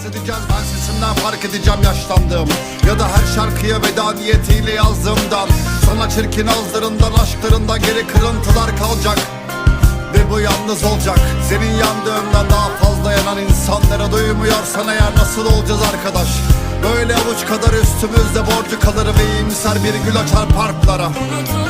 en önden arz edeceğiz. Ben sesimden fark edeceğim yaşlandığımı. Ya da her şarkıya veda niyetiyle yazdığımdan. Sana çirkin ağızlarından aşklarından geri kırıntılar kalacak. Ve bu yalnız olacak. Senin yandığından daha fazla yanan insanlara duymuyorsan eğer nasıl olacağız arkadaş? Böyle avuç kadar üstümüzde borcu kalır ve iyimser bir gül açar parklara. Unutulacak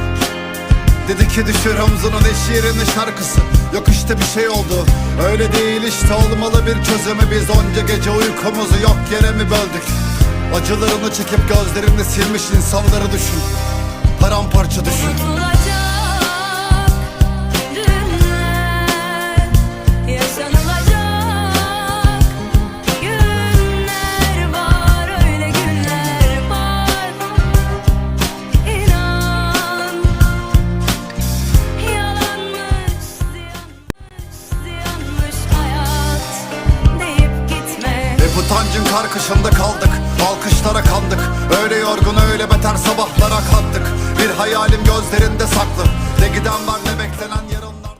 Dedi ki düşür omzunun eş yerine şarkısı. Yok işte bir şey oldu. Öyle değil işte olmalı bir çözümü. Biz onca gece uykumuzu yok yere mi böldük? Acılarını çekip gözlerini silmiş insanları düşün. Paramparça düşün Utancın karkışında kaldık. Alkışlara kandık. Öyle yorgun öyle beter sabahlara kalktık